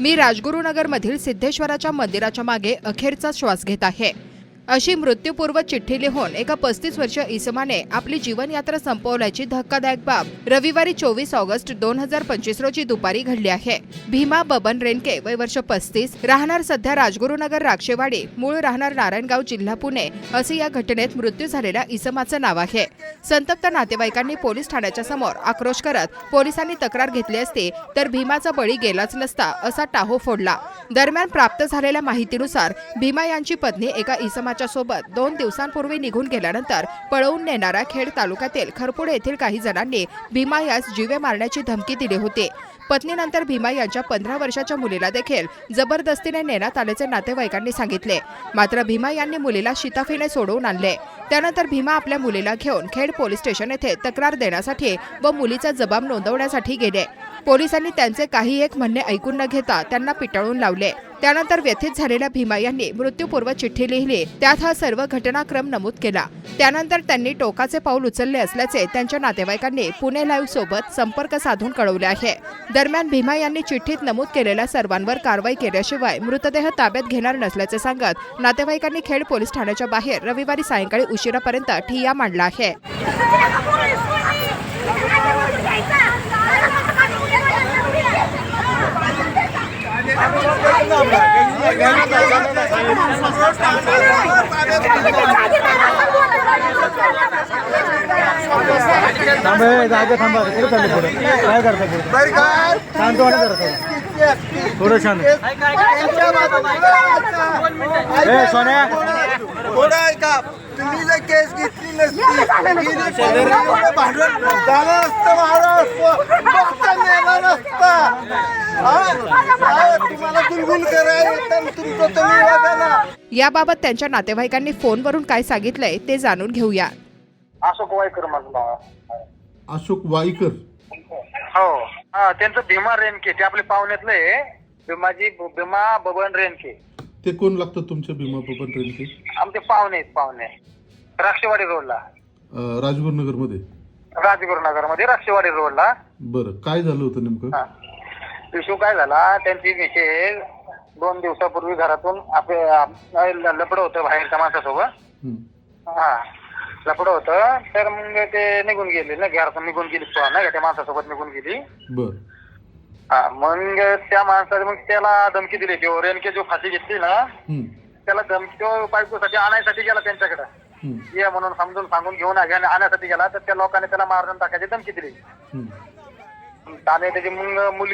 मी राजगुरुनगरमधील सिद्धेश्वराच्या मंदिराच्या मागे अखेरचा श्वास घेत आहे. अशी मृत्यूपूर्व चिठ्ठी लिहून एका पस्तीस वर्ष इसमाने आपली जीवनयात्रा संपवल्याची धक्कादायक बाब रविवारी चोवीस ऑगस्ट दोन हजार पंचवीस रोजी दुपारी घडली आहे. भीमा बबन रेनके वय वर्ष पस्तीस राहणार सध्या राजगुरुनगर राक्षेवाडी मूळ राहणार नारायणगाव जिल्हा पुणे असे या घटनेत मृत्यू झालेल्या इसमाचं नाव आहे. संतप्त नातेवाईकांनी पोलीस ठाण्याच्या समोर आक्रोश करत पोलिसांनी तक्रार घेतली असती तर भीमाचा बळी गेलाच नसता असा टाहो फोडला. दरम्यान प्राप्त झालेल्या माहितीनुसार भीमा यांची पत्नी एका इसमाच्या सोबत दोन दिवसांपूर्वी निघून गेल्यानंतर पळवून नेणाऱ्या खेड तालुक्यातील खरपूड येथील काही जणांनी भीमा यास जीवे मारण्याची धमकी दिली होती. पत्नीनंतर भीमा यांच्या पंधरा वर्षाच्या मुलीला देखील जबरदस्तीने नेण्यात आल्याचे नातेवाईकांनी सांगितले. मात्र भीमा यांनी मुलीला शिताफीने सोडवून आणले. त्यानंतर भीमा आपल्या मुलीला घेऊन खेड पोलीस स्टेशन येथे तक्रार देण्यासाठी व मुलीचा जबाब नोंदवण्यासाठी गेले. पोलिसांनी त्यांचे काही एक म्हणणे ऐकून न घेता त्यांना पिटाळून लावले. त्यानंतर व्यथित झालेल्या भीमा यांनी मृत्यूपूर्व चिठ्ठी लिहिली. त्यात हा सर्व घटनाक्रम नमूद केला. त्यानंतर त्यांनी टोकाचे पाऊल उचलले असल्याचे त्यांच्या नातेवाईकांनी पुणे लाईव्ह सोबत संपर्क साधून कळवले आहे. दरम्यान भीमा यांनी चिठ्ठीत नमूद केलेल्या सर्वांवर कारवाई केल्याशिवाय मृतदेह ताब्यात घेणार नसल्याचे सांगत नातेवाईकांनी खेड पोलीस ठाण्याच्या बाहेर रविवारी सायंकाळी उशिरापर्यंत ठिय्या मांडला आहे. थांबा जागे थांबा. कुठे चालले पुढे काय करता पुढे? शांत वाटत जरा थोडं. शांत. ए सोन्या. थोडं ऐका. तुम्ही जर केस घेतली नसती भांडण झालं नसतं महाराष्ट्र नसता. हा? याबाबत त्यांच्या नातेवाईकांनी फोनवरून काय सांगितलंय ते जाणून घेऊया. अशोक वायकर माझं नाव. अशोक वाईकर? हो. हा त्यांचं भीमा रेनके ते आपले पाहुण्यातलं आहे. भीमाजी भीमा बबन रेनके ते कोण लागतं तुमच्या भीमा बबन रेणके? आमचे पाहुणे आहेत पाहुणे. राक्षेवाडी रोडला. राजगुरुनगरमध्ये राजगुरू नगरमध्ये राक्षेवाडी रोडला. बरं काय झालं होतं नेमकं? इशू काय झाला त्यांची मिसेस दोन दिवसापूर्वी घरातून आपले लपड होतं बाहेरच्या माणसासोबत हं. लपड होतं तर मग ते निघून गेले ना घरातून निघून गेली तो ना त्या माणसासोबत निघून गेली हा मग त्या माणसाने मग त्याला धमकी दिली तो रेनके जो फाशी घेतली ना. त्याला धमकी बायकोसाठी आणायसाठी गेला त्यांच्याकडे. ये म्हणून समजून सांगून घेऊन आणण्यासाठी गेला तर त्या लोकांनी त्याला मारून टाकायची धमकी दिली. आणि त्याची मग मुली